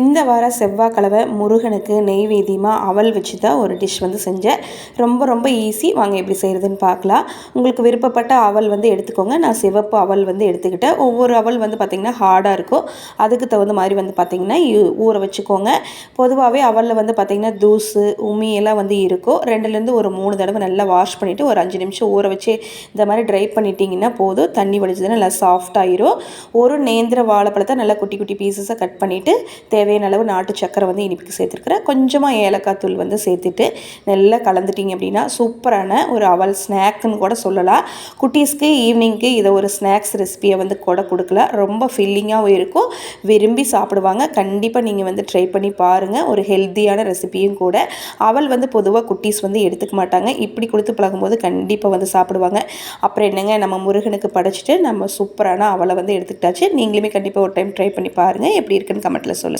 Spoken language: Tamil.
இந்த வார செவ்வாய்க்கிழமை முருகனுக்கு நெய்வேத்தியமாக அவல் வச்சு தான் ஒரு டிஷ் வந்து செஞ்சேன். ரொம்ப ரொம்ப ஈஸி வாங்க எப்படி செய்கிறதுன்னு பார்க்கலாம். உங்களுக்கு விருப்பப்பட்ட அவல் வந்து எடுத்துக்கோங்க. நான் சிவப்பு அவல் வந்து எடுத்துக்கிட்டேன். ஒவ்வொரு அவல் வந்து பார்த்திங்கன்னா ஹார்டாக இருக்கும். அதுக்கு தகுந்த மாதிரி வந்து பார்த்திங்கன்னா ஊற வச்சுக்கோங்க. பொதுவாகவே அவலில் வந்து பார்த்திங்கன்னா தூசு உமி எல்லாம் வந்து இருக்கும். ரெண்டுலேருந்து ஒரு மூணு தடவை நல்லா வாஷ் பண்ணிவிட்டு ஒரு அஞ்சு நிமிஷம் ஊற வச்சு இந்த மாதிரி ட்ரை பண்ணிட்டீங்கன்னா போதும். தண்ணி வடிச்சதுன்னா நல்லா சாஃப்ட் ஆயிரும். ஒரு நேந்திர வாழைப்பழத்தை நல்லா குட்டி குட்டி பீசஸாக கட் பண்ணிவிட்டு தேவையான அளவு நாட்டு சக்கரை வந்து இனிப்புக்கு சேர்த்துருக்குறேன். கொஞ்சமாக ஏலக்காய் தூள் வந்து சேர்த்துட்டு நல்லா கலந்துட்டிங்க அப்படின்னா சூப்பரான ஒரு அவல் ஸ்நாக்னு கூட சொல்லலாம். குட்டீஸ்க்கு ஈவினிங்க்கு இதை ஒரு ஸ்நாக்ஸ் ரெசிபியை வந்து கூட கொடுக்கலாம். ரொம்ப ஃபில்லிங்காகவும் இருக்கும். விரும்பி சாப்பிடுவாங்க. கண்டிப்பாக நீங்கள் வந்து ட்ரை பண்ணி பாருங்கள் ஒரு ஹெல்த்தியான ரெசிபியும் கூட. அவள் வந்து பொதுவாக குட்டீஸ் வந்து எடுத்துக்க மாட்டாங்க. இப்படி கொடுத்து பழகும்போது கண்டிப்பாக வந்து சாப்பிடுவாங்க. அப்புறம் என்னங்க? நம்ம முருகனுக்கு படைச்சிட்டு நம்ம சூப்பரான அவளை வந்து எடுத்துக்கிட்டாச்சு. நீங்களுமே கண்டிப்பாக ஒரு டைம் ட்ரை பண்ணி பாருங்கள் எப்படி இருக்குன்னு கமெண்ட்டில் சொல்லுங்கள்